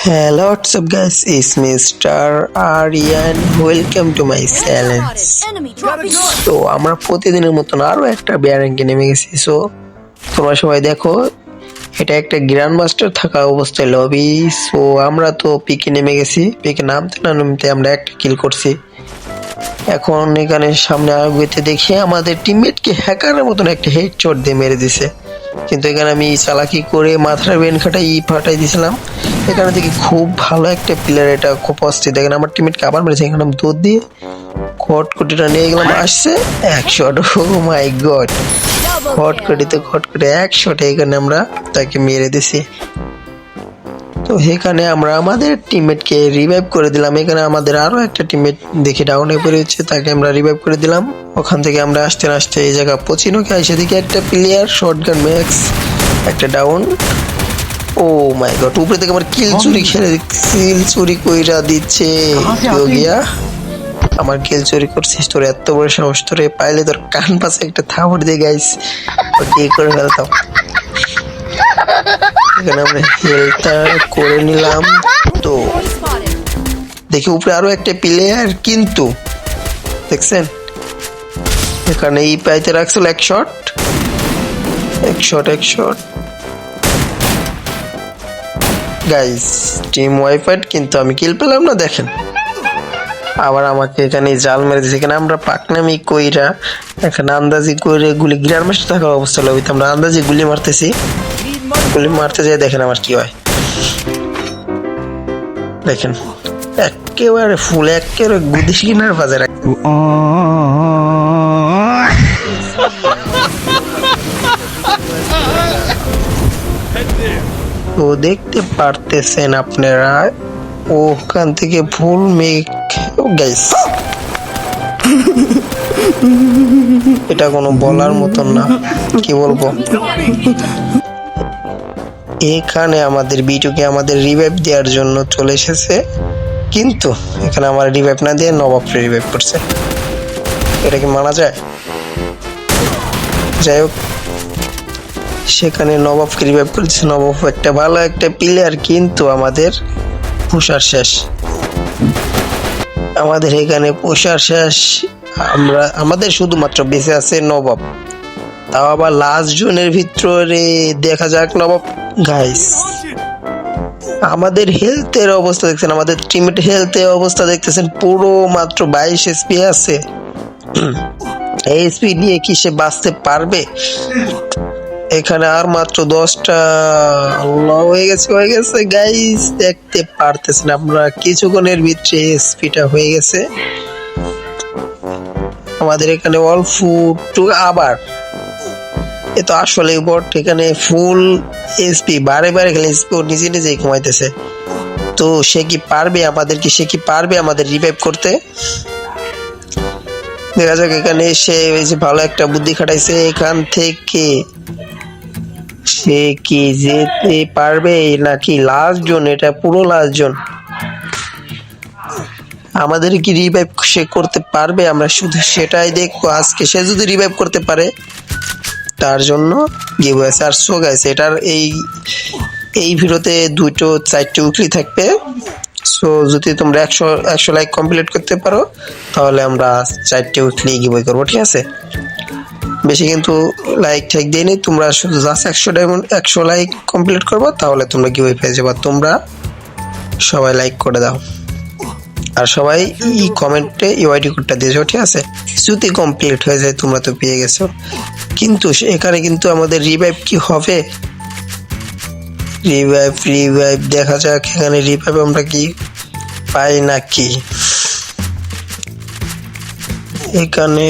Hello, what's up guys? It's Mr. Aryan. Welcome to my channel. Enemy dropping. তো আমরা প্রতিদিনের মতন আরও একটা ব্যারাঙ্কে নেমে গেছি সো তোমরা সবাই দেখো এটা একটা গ্র্যান্ড মাস্টার থাকা অবস্থায় লবি সো আমরা তো পিকে নেমে গেছি পিকে নামতে না নামতে আমরা একটা কিল করছি এখন এখানে সামনে আগুতে দেখি আমাদের টিমমেটকে হ্যাকারের মতন একটা হেড চট দিয়ে মেরে দিছে কিন্তু এখানে আমি চালাকি করে মাথার বেন খাটা ই ফাটাই দিয়েছিলাম এখানে দেখি খুব ভালো একটা প্লেয়ার এটা খুব অস্থির। দেখেন আমার টিমমেটকে আবার মেরেছে, এখানে আমি দুধ দিয়ে খটকুটিটা নিয়ে গেলাম, আসছে একশো ও মাই গড খটকুটিতে খট কুটি একশোটা এখানে আমরা তাকে মেরে দিছি। তো এখানে আমরা আমাদের টিমমেটকে রিভাইভ করে দিলাম। এখানে আমাদের আরও একটা টিমমেট দেখি ডাউনে পড়েছে তাকে আমরা রিভাইভ করে দিলাম। ওখান থেকে আমরা আসতে আসতে এই জায়গা পচিনোকে এসে দেখি একটা প্লেয়ার শর্টগান ম্যাক্স একটা ডাউন ও মাই গড উপরে থেকে আমার কিল চুরি খেলে কিল চুরি কইরা দিচ্ছে। গিয়া। আমার কিল চুরি করছিস তোর এত বড় সাহস তোরে পাইলে তোর কান পাশে একটা থাপড় দিয়ে গাইস ও কি করে ফেলতাম। এখানে আমরা হেলটা করে নিলাম। তো দেখি উপরে একটা প্লেয়ার কিন্তু, দেখছেন? এখানে এই পাইতে রাখছিল এক শট এক শট এক শট গাইস টিম ওয়াইফাইট কিন্তু আমি কিল পেলাম না, দেখেন। আবার আমাকে এখানে জাল মেরে দিয়েছে এখানে আমরা পাকনামি কইরা, এখানে আন্দাজি করে গুলি গিরার মাসে থাকা অবস্থা লবিতে আমরা আন্দাজি গুলি মারতেছি। গুলি মারতে যাই দেখেন আমার কি হয়। দেখেন, একেবারে ফুল একেবারে গুদিস কিনার বাজে রাখ তো দেখতে পারতেছেন আপনারা, ওখান থেকে ফুল মেঘ গাইস এটা কোনো বলার মতন না, কি বলব? এখানে আমাদের বিটুকে আমাদের রিভাইভ দেওয়ার জন্য চলে এসেছে। কিন্তু এখানে আমার রিভাইভ না দিয়ে নবাবকে রিভাইভ করছে। এটা কি মানা যায়? যাই হোক, সেখানে নবাবকে রিভাইভ করেছে। নবাব একটা ভালো একটা প্লেয়ার কিন্তু আমাদের পুষার শেষ। আমাদের এখানে পুষার শেষ। আমরা, আমাদের শুধুমাত্র বেঁচে আছে নবাব। তাও আবার লাস্ট জনের ভিতরে দেখা যাক নবাব গাইস আমাদের হেলথের অবস্থা দেখছেন, আমাদের টিমের হেলথের অবস্থা দেখতেছেন, পুরো মাত্র বাইশ এসপি আছে। এসপি নিয়ে কি সে বাঁচতে পারবে? এখানে আর মাত্র দশটা আল্লাহ হয়ে গেছে হয়ে গেছে গাইস দেখতে পারতেছেন আমরা কিছুক্ষণের ভিতরে এসপিটা হয়ে গেছে। আমাদের এখানে অল্প টু আবার এ তো আসলে বট, এখানে ফুল এসপি বারে বারে খেলে এসপি ও নিজে নিজেই ঘুমাইতেছে। তো সে কি পারবে আমাদের কি, সে কি পারবে আমাদের রিভাইভ করতে? দেখা যাক, এখানে সে যে ভালো একটা বুদ্ধি খাটাইছে, এখান থেকে সে কি যেতে পারবে নাকি লাস্ট জন এটা পুরো লাস্ট জন আমাদের কি রিভাইভ সে করতে পারবে? আমরা শুধু সেটাই দেখব, আজকে সে যদি রিভাইভ করতে পারে তার জন্য গিভ আছে। আর সো গাইছে এটার এই এই ভিডিওতে দুটো, চারটে উইকলি থাকবে। সো যদি তোমরা একশো একশো লাইক কমপ্লিট করতে পারো, তাহলে আমরা চারটে উইকলি গিভ করব, ঠিক আছে? বেশি কিন্তু লাইক ঠেক দিয়ে নি তোমরা শুধু জাস্ট একশো ডায়মন্ড একশো লাইক কমপ্লিট করব, তাহলে তোমরা গিভ পেয়ে যাব। তোমরা সবাই লাইক করে দাও। আর সবাই ই কমেন্টে ইউআইডি কোডটা দিয়েছ ঠিক আছে? যদি কমপ্লিট হয়ে যায়, তোমরা তো পেয়ে গেছো। কিন্তু এখানে কিন্তু আমাদের রিভাইভ কি হবে? রিভাইভ রিভাইভ দেখা যাক, এখানে রিভাইভ আমরা কি পাই নাকি? এখানে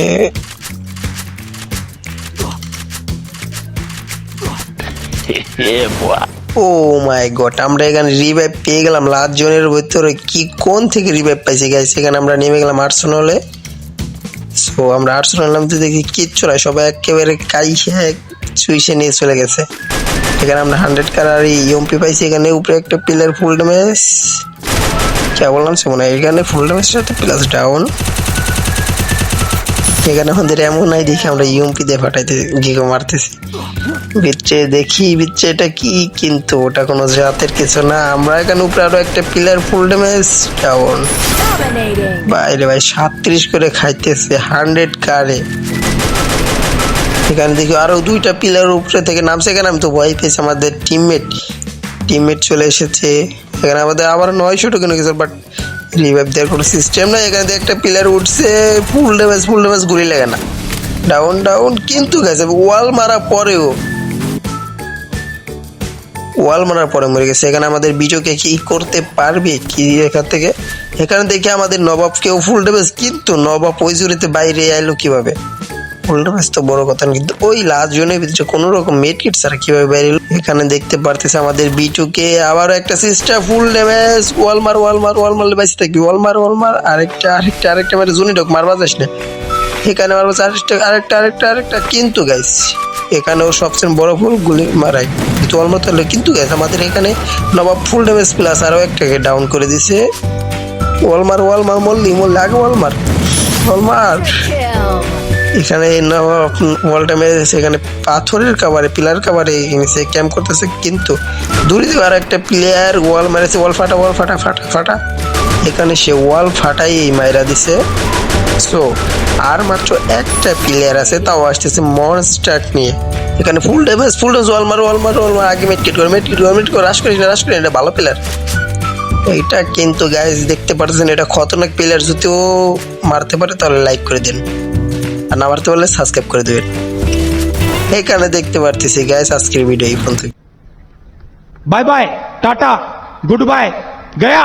ও মাই গড, আমরা এখানে রিভাইভ পেয়ে গেলাম। লাস্ট জনের ভিতরে কি কোন থেকে রিভাইভ পাইছি গাইস এখানে আমরা নেমে গেলাম আর্সেনালে সো আমরা আর্সেনাল নামতে দেখি, কিচ্ছু নাই, সবাই একেবারে কাই সুইসে নিয়ে চলে গেছে। এখানে আমরা হান্ড্রেড কালার ইউএমপি পাইছি, এখানে উপরে একটা পিলার ফুল ড্যামেজ কে বললাম সে মনে হয়? এখানে ফুল ড্যামেজের সাথে প্লাস ডাউন এখানে আমাদের এমন নাই দেখি আমরা ইউএমপি দিয়ে ফাটাইতে গিয়ে মারতেছি। বিচ্ছে দেখি বিচ্ছে এটা কি? কিন্তু ওটা কোনো জাতের কিছু না। আমরা এখানে উপরে আরও একটা পিলার ফুল ড্যামেজ ডাউন বাইরে ভাই, সাতত্রিশ করে খাইতেছে হান্ড্রেড কারে। এখানে দেখি আরও দুইটা পিলার উপরে থেকে নামছে। এখানে আমি তো ভয় পেয়েছি, আমাদের টিমমেট টিমমেট চলে এসেছে। এখানে আমাদের আবার নয়শো টোকেন গেছে বাট রিভাইভ দেওয়ার কোনো সিস্টেম নাই, এখানে একটা পিলার উঠছে ফুল ড্যামেজ ফুল ড্যামেজ গুলি লাগে না। ডাউন ডাউন কিন্তু গেছে ওয়াল মারা পরেও ওয়াল মারার পরে মরে গেছে। এখানে আমাদের বিজয়কে কি করতে পারবে? কি এখান থেকে? এখানে দেখে আমাদের নবাবকেও ফুল ডেমেজ কিন্তু নবাব ওই জুড়িতে বাইরে আইলো কীভাবে? ফুল ডেমেজ তো বড় কথা কিন্তু ওই লাস্ট জনের ভিতরে কোনো রকম মেড কিট ছাড়া কীভাবে বাইরে? এখানে দেখতে পারতেছে আমাদের বি বিটুকে আবারও একটা সিস্টার ফুল ড্যামেজ ওয়ালমার ওয়ালমার ওয়াল মার ওয়াল মারলে বাইসে থাকবি ওয়াল মার ওয়াল আরেকটা আরেকটা আরেকটা মানে জুনি ঢোক মারবা যাস না। এখানে মারবো আরেকটা আরেকটা আরেকটা আরেকটা। কিন্তু গাইস এখানেও সবচেয়ে বড় ফুল গুলি মারাই। কিন্তু অলমত হলো, কিন্তু গাইস আমাদের এখানে নবাব ফুল ড্যামেজ প্লাস আরও একটাকে ডাউন করে দিছে। ওয়ালমার ওয়ালমার মল্লি মল্লি আগে ওয়ালমার ওয়ালমার. এখানে নবাব ওয়াল ড্যামেজ এখানে পাথরের কাবারে পিলার কাবারে সে ক্যাম্প করতেছে, কিন্তু দূরে দিয়ে আর একটা প্লেয়ার ওয়াল মারেছে ওয়াল ফাটা ওয়াল ফাটা ফাটা ফাটা। এখানে সে ওয়াল ফাটাই মাইরা দিছে। সো আর মাত্র একটা প্লেয়ার আছে, তাও আসতেছে মনস্টার নিয়ে। এখানে ফুল ড্যামেজ ফুল ড্যামেজ ওয়াল মার ওয়াল মার ওয়াল মার, আগে মেটকিট করে মেটকিট করে মেটকিট করে রাশ করি রাশ করি এটা ভালো প্লেয়ার এটা কিন্তু গাইজ দেখতে পারতেছেন, এটা খতরনাক প্লেয়ার যদিও মারতে পারে, তাহলে লাইক করে দিন। আর না পারতে পারলে সাবস্ক্রাইব করে দেবেন। এই কারণে দেখতে পারতেছি গাইস আজকের ভিডিও এই পর্যন্ত bye bye tata good bye Gaya